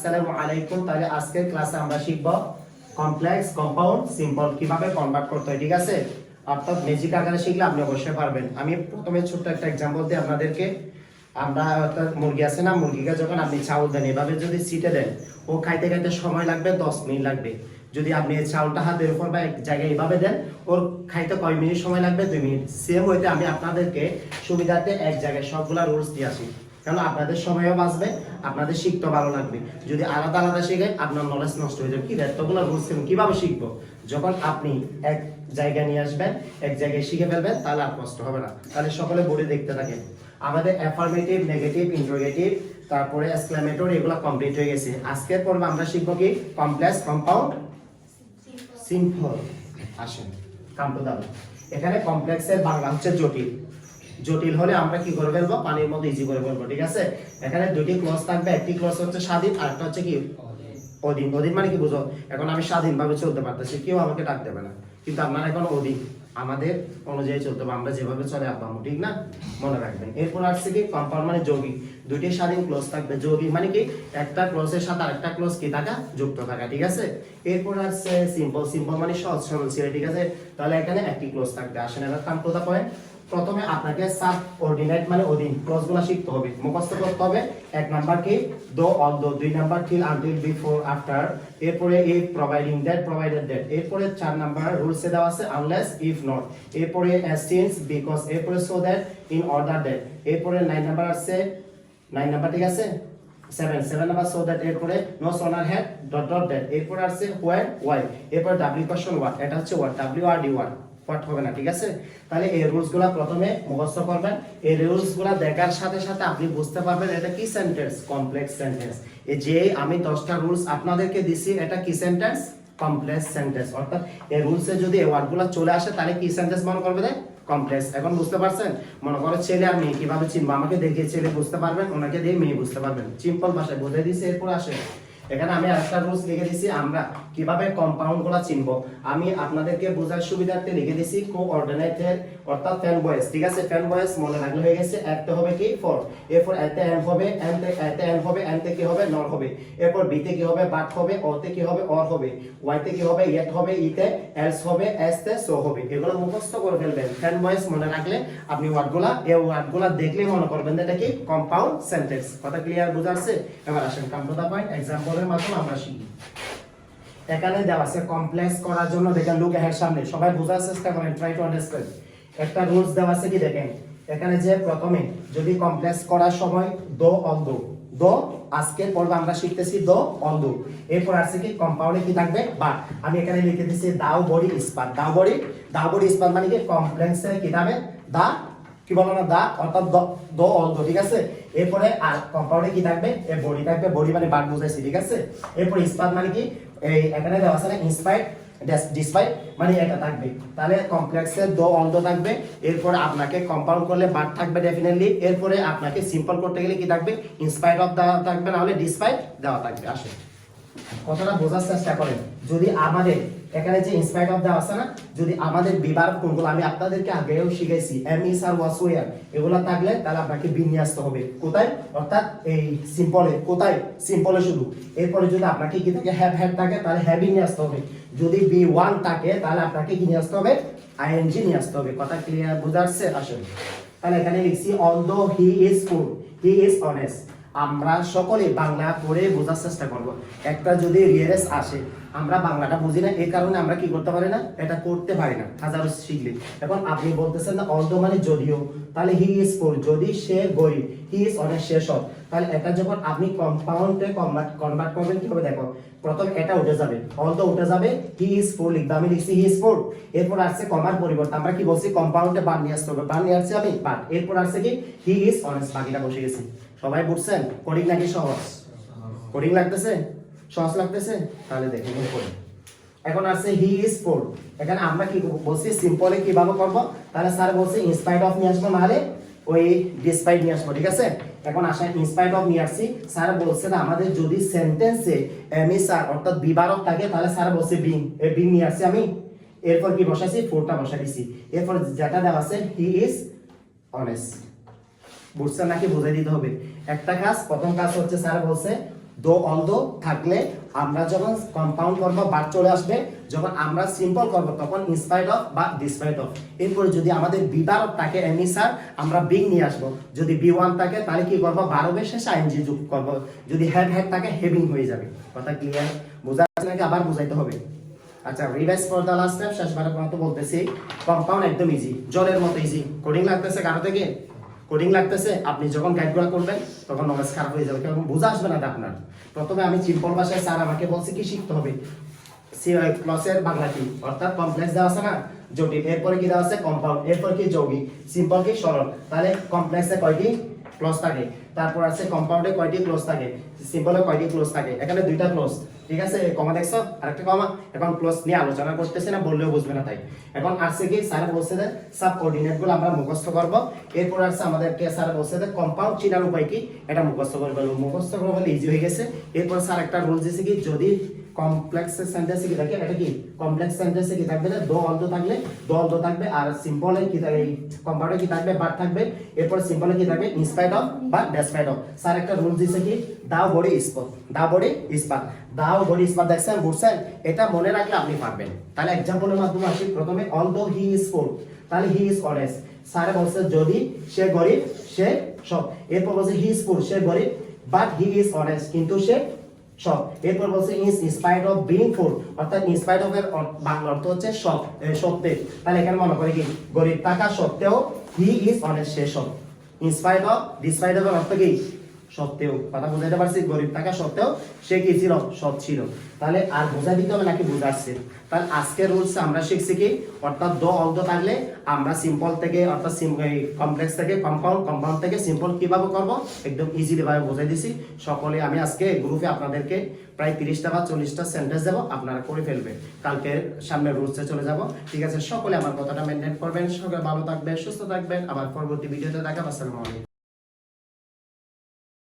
আসসালামু আলাইকুম। তাহলে আজকের ক্লাসে আমরা শিখব কমপ্লেক্স কম্পাউন্ড কীভাবে কনভার্ট করতে হয়, ঠিক আছে? অর্থাৎ আকারে শিখলে আপনি অবশ্যই পারবেন। আমি প্রথমে ছোট্ট একটা দিই আপনাদেরকে। আমরা অর্থাৎ মুরগি আছে না, মুরগিকে যখন আপনি চাউল দেন, এভাবে যদি দেন, ও খাইতে খাইতে সময় লাগবে, দশ মিনিট লাগবে। যদি আপনি চাউলটা হাতের উপর বা এক জায়গায় এভাবে দেন, ওর খাইতে কয় মিনিট সময় লাগবে? দুই মিনিট। সেম হইতে আমি আপনাদেরকে সুবিধাতে এক জায়গায় সবগুলা রুলস দিয়ে আসি। কেন আপনাদের সময়ও বাঁচবে আপনাদের শিখতে ভালো লাগবে। যদি আলাদা আলাদা শিখে আপনার নলেজ নষ্ট হয়ে যাবে। কি এতগুলো রুলস কীভাবে শিখব? যখন আপনি এক জায়গায় নিয়ে আসবেন এক জায়গায় শিখে ফেলবেন তাহলে আর কষ্ট হবে না। তাহলে সকলে বোর্ডে দেখতে থাকেন আমাদের অ্যাফার্মেটিভ নেগেটিভ ইন্টারোগেটিভ তারপরে এক্সক্লামেটরি এগুলো কমপ্লিট হয়ে গেছে। আজকের পর্বে আমরা শিখব কি? কমপ্লেক্স কম্পাউন্ড সিম্পল আসেন কাম টু এখানে কমপ্লেক্সের বাংলা হচ্ছে জটিল। জটিল হলে আমরা কি করে ফেলব? পানির মধ্যে ইজি করে ফেলব, ঠিক আছে? এখানে দুটি ক্লস থাকবে, একটি ক্লস হচ্ছে স্বাধীন আর একটা হচ্ছে কি? অধীন। অধীন মানে কি বুঝো? এখন আমি স্বাধীনভাবে চলতে পারতেছি, কেউ আমাকে ডাক দেবে না। কিন্তু আপনার এখন অধীন। আমাদের অনুযায়ী চলতে হবে, আমরা যেভাবে চলে আপামো ঠিক না? মনে রাখবেন। এরপর আসছে কি? কম্পাউন্ড মানে যৌগিক। দুইটি স্বাধীন ক্লোজ থাকবে যৌগিক মানে কি একটা ক্লোজের সাথে আরেকটা ক্লোজ কি থাকা, যুক্ত থাকা, ঠিক আছে? এরপর আসছে সিম্পল সিম্পল মানে সহজ, সরল ছিল, ঠিক আছে? তাহলে এখানে একটি ক্লোজ থাকবে, আসেন এবার কাম দা পয়েন্ট প্রথমে আপনাকে সাব অর্ডিনেট মানে অধীন ক্লজগুলো শিখতে হবে, মুখস্থ করতে হবে। এক নাম্বার কি? দো অল দো দুই number till until before after এরপরে এই প্রোভাইডিং দ্যাট প্রোভাইডেড দ্যাট এরপরে চার নাম্বার রুলসে দেওয়া আছে আনলেস ইফ নট এরপরে সিন্স বিকজ এরপরে so that in order that এরপরে নাইন নাম্বার আছে নাইন নাম্বার ঠিক আছে? Seven seven number so that এরপরে no sooner had dot dot that এরপরে আছে হোয়ার ওয়াই এরপর ডাব্লিউ কোশ্চেন ওয়াট এটা হচ্ছে what W R D what what হবে না, ঠিক আছে? তাহলে এই রুলসগুলো প্রথমে মুখস্থ করবেন। এই রুলসগুলো দেখার সাথে সাথে আপনি বুঝতে পারবেন এটা কি সেন্টেন্স কমপ্লেক্স সেন্টেন্স এই যে আমি দশটা রুলস আপনাদেরকে দিছি, এটা কি সেন্টেন্স কমপ্লেক্স সেন্টেন্স অর্থাৎ এই রুলসে যদি এই ওয়ার্ডগুলো চলে আসে, তাহলে কি সেন্টেন্স মনে করবে দেয় কমপ্লেক্স এখন বুঝতে পারছেন? মনে করো ছেলে আর মেয়ে কীভাবে চিনবো? আমাকে দেখে ছেলে বুঝতে পারবেন, ওনাকে দিয়ে মেয়ে বুঝতে পারবেন। সিম্পল ভাষায় বোঝাই দিচ্ছে এরপর আসে এখানে আমি আরেকটা রুলস লিখে দিছি, আমরা কীভাবে কম্পাউন্ডগুলা চিনবো? আমি আপনাদেরকে বোঝার সুবিধার্থে লিখে দিছি কোঅর্ডিনেটের অর্থাৎ ফ্যান বয়েস, ঠিক আছে? ফ্যান বয়েস মনে রাখলে হয়ে গেছে একটা হবে কি? ফর এরপর এতে এন হবে এন তে এতে এন হবে এন তে কি হবে? নর হবে। এরপর বি তে কি হবে? বাট হবে ও তে কি হবে? অর হবে। ওয়াই তে কি হবে? ইয়েট হবে ই তে এলস হবে এস তে সো হবে। এগুলো মুখস্থ করে ফেলবেন। ফ্যান বয়েস মনে রাখলে আপনি ওয়ার্ডগুলা, এই ওয়ার্ডগুলা দেখলে মনে করবেন এটা কি? কম্পাউন্ড সেন্টেন্স কথা ক্লিয়ার বুঝাচ্ছে এবার আসেন কাম টু দা পয়েন্ট মাধ্যমে আমরা শিখি। এখানে দেওয়া আছে কমপ্লেক্স করার জন্য দেখেন লুক এর সামনে, সবাই বোঝার চেষ্টা করেন ট্রাই টু আন্ডারস্ট্যান্ড একটা রুলস দেওয়া আছে কি দেখেন? এখানে যে প্রথমে যদি কমপ্লেক্স করার সময় দো অল দো আজকের পর্ব আমরা শিখতেছি দো অন্ধ। এরপর আছে কি কম্পাউন্ডে কি থাকবে? বা আমি এখানে লিখে দিচ্ছি দাও বডি, ইস্পাত। দাও বডি দাও বডি, ইস্পাত মানে কি? কমপ্লেক্সের কি থাকবে? দা কি বলো না দা অর্থাৎ দ- অল ঠিক আছে? এরপরে আর কম্পাউন্ডে কি থাকবে? এ বডি থাকবে বডি মানে বাট বুঝাইছি, ঠিক আছে? এরপর ইস্পাত মানে কি? এই এখানে দেওয়া আছে না ইন্সপাইট ডিসপাইট মানে এটা থাকবে। তাহলে কমপ্লেক্সে দো অন্ত থাকবে, এরপরে আপনাকে কম্পাউন্ড করলে বাট থাকবে ডেফিনেটলি এরপরে আপনাকে সিম্পল করতে গেলে কি থাকবে? ইনস্পাইট অফ দেওয়া থাকবে, না হলে ডিসপাইট দেওয়া থাকবে আসে কথাটা বোঝার চেষ্টা করেন। যদি আমাদের, এখানে যে ইনস্পাইট অফ দেওয়া আছে না, যদি আমাদের বিবার কোনগুলো, আমি আপনাদেরকে আগেও শিখেছি M is R was were এগুলো থাকলে তাহলে আপনাকে বি নিয়ে আসতে হবে। কোথায়? অর্থাৎ এই সিম্পলে কোথায়? সিম্পলে শুধু। এরপরে যদি আপনাকে কি থাকে হ্যাভ হ্যাভ থাকে, তাহলে হ্যাভি নিয়ে আসতে হবে। যদি বি ওয়ান থাকে, তাহলে আপনাকে কি নিয়ে আসতে হবে? আইএনজি নিয়ে আসতে হবে। কথা ক্লিয়ার বুঝাচ্ছে? আসলে তাহলে এখানে লিখছি although he is fool he is honest আমরা সকলে বাংলা পড়ে বোঝার চেষ্টা করব। একটা যদি রিয়ারেস আসে, আমরা বাংলাটা বুঝি না, এই কারণে আমরা কি করতে পারি না? এটা করতে পারি না, হাজারো শিখলে। এখন আপনি বলতেছেন না অর্ধ মানে যদিও, তাহলে হি ইজ ফোর যদি সে গরিব হি ইজ অনেক শেষ সব তাহলে এটা যখন আপনি কম্পাউন্ডে কনভার্ট কনভার্ট করবেন কি হবে দেখো? প্রথম এটা উঠে যাবে অর্ধ উঠে যাবে হি ইজ ফোর লিখবে আমি লিখছি হি ইজ ফোর এরপর আসছে কমার পরিবর্তন আমরা কি বলছি? কম্পাউন্ডে বাদ নিয়ে আসতে হবে বাদ নিয়ে আসছি আমি বাদ এরপর আসছে কি? হি ইজ অনেস্ট বাকিটা বসে গেছি। সবাই বুঝছেন? কোডিং নাকি সহজ? কোডিং লাগতেছে? সহজ লাগতেছে? তাহলে দেখুন এখন আসছে হি ইজ ফোর এখানে আমরা কি বলছি সিম্পলে কীভাবে করব? তাহলে স্যার বলছে ইনস্পাইট অফ নিয়ে আসব, নাহলে ওই ডিসপাইট নিয়ে আসব, ঠিক আছে? এখন আসা ইনস্পাইট অফ নিয়ে আসছি। স্যার বলছে না, আমাদের যদি সেন্টেন্সে এমি স্যার অর্থাৎ বিবারক থাকে, তাহলে স্যার বলছে বিং এই বিং নিয়ে আসছি আমি। এরপর কি বসাইছি? ফোরটা বসাই দিছি। এরপর যেটা দেওয়া আছে হি ইজ অনেস্ট বুঝছেন নাকি বুঝাই দিতে হবে? একটা কাজ, প্রথম কাজ হচ্ছে স্যার বলছে, দো দো থাকলে আমরা যখন কম্পাউন্ড করব, বার চলে আসবে, যখন আমরা সিম্পল করব, তখন ইনস্পাইট অফ বা ডিসপাইট অফ এরপরে যদি আমাদের বিবার থাকে এমনি স্যার, আমরা বিগ নিয়ে আসব। যদি বি ওয়ান থাকে, তাহলে কি করব? বারোবের শেষে আইনজি যোগ করব। যদি হ্যাড হ্যাড থাকে হেভিং হয়ে যাবে। কথা ক্লিয়ার বোঝা যাচ্ছে নাকি? আবার বুঝাইতে হবে। আচ্ছা revise for the last time শেষবারের মতো বলতেছি। কম্পাউন্ড একদম ইজি জলের মতো ইজি কোডিং লাগতেছে কারও থেকে? কোডিং লাগতেছে, আপনি যখন গাইডগুলো করবেন, তখন নলেজ খারাপ হয়ে যাবে, কারণ বোঝা আসবে না আপনার। প্রথমে আমি চিম্পল ভাষায় স্যার আমাকে বলছে কি শিখতে হবে। ক্লসের বাংলা কি? অর্থাৎ কমপ্লেক্স দেওয়া আছে না? জটিল। এরপরে কি দেওয়া আছে? কম্পাউন্ড এরপর কি যৌগিক? সিম্পল কি? সরল। তাহলে কমপ্লেক্সে কয়টি ক্লোজ থাকে। তারপর আছে কম্পাউন্ডে কয়টি ক্লোজ থাকে? সিম্পলে কয়টি ক্লোজ থাকে? এখানে দুইটা ক্লোজ ঠিক আছে? কমা দেখছ? আরেকটা কমা এখন ক্লোজ নিয়ে আলোচনা করতেছে না, বললেও বুঝবে না তাই। এখন আসছে কি? স্যার বলছে যে সাব কোঅর্ডিনেটগুলো আমরা মুখস্থ করব। এরপর আসছে আমাদেরকে স্যার বলছে যে কম্পাউন্ড চিনার উপায় কি? এটা মুখস্থ করে মুখস্থ করে ফেলে ইজি হয়ে গেছে। এরপর স্যার একটা রুল দিয়েছে কি? যদি কমপ্লেক্স সেন্টেন্সে কি থাকে? এটা কি? কমপ্লেক্স সেন্টেন্সে কি থাকবে না? দো অল্প থাকলে দো অল্প থাকবে আর সিম্পলে কি থাকবে কম্পাউন্ডে কি থাকবে? বাট থাকবে। এরপর সিম্পলে কি থাকবে? ইনস্পাইট অফ বা ডেসপাইট অফ স্যার, একটা রুল দিয়েছে কি? দাও, বডি, ইস্পাত। দাও, বডি, ইস্পাত। দাও, বডি, ইস্পাত। দেখছেন, বুঝছেন? এটা মনে রাখলে আপনি পারবেন। তাহলে এক্সাম্পলের মাধ্যমে আসি। প্রথমে অল দো হি ইজ ফোর তাহলে হি ইজ অনেস্ট স্যারে বলছে, যদি সে গরিব, সে সব এরপর বলছে হি ইজ পুর সে গরিব বাট হি ইজ অনেস্ট কিন্তু সে সব এরপর বলছে in spite of being food অর্থাৎ ইনস্পাইট অফ এর বাংলা অর্থ হচ্ছে সব সত্যের। তাহলে এখানে মনে করে কি? গরিব থাকা সত্ত্বেও হি ইজ অনেক সে সব ইনস্পাইট অফ ডিসপাইট অফ অর্থ কি? সত্ত্বেও, কথা বুঝাইতে পারছি? গরিব থাকা সত্ত্বেও সে কি ছিল? সৎ ছিল। তাহলে আর বোঝা দিতে হবে নাকি বুঝাচ্ছে? তাহলে আজকের রুলস আমরা শিখছি কি? অর্থাৎ দ অল দো থাকলে আমরা সিম্পল থেকে, অর্থাৎ কমপ্লেক্স থেকে কম্পাউন্ড কম্পাউন্ড থেকে সিম্পল কীভাবে করব? একদম ইজিলি ভাবে বুঝাই দিছি। সকলে, আমি আজকে গ্রুপে আপনাদেরকে প্রায় তিরিশটা বা চল্লিশটা সেন্টেন্স দেবো, আপনারা করে ফেলবেন। কালকে সামনে রুলসে চলে যাব। ঠিক আছে, সকলে আমার কথাটা মেনটেন করবেন। সকলে ভালো থাকবেন, সুস্থ থাকবেন। আবার পরবর্তী ভিডিওতে দেখা আসসালামু আলাইকুম।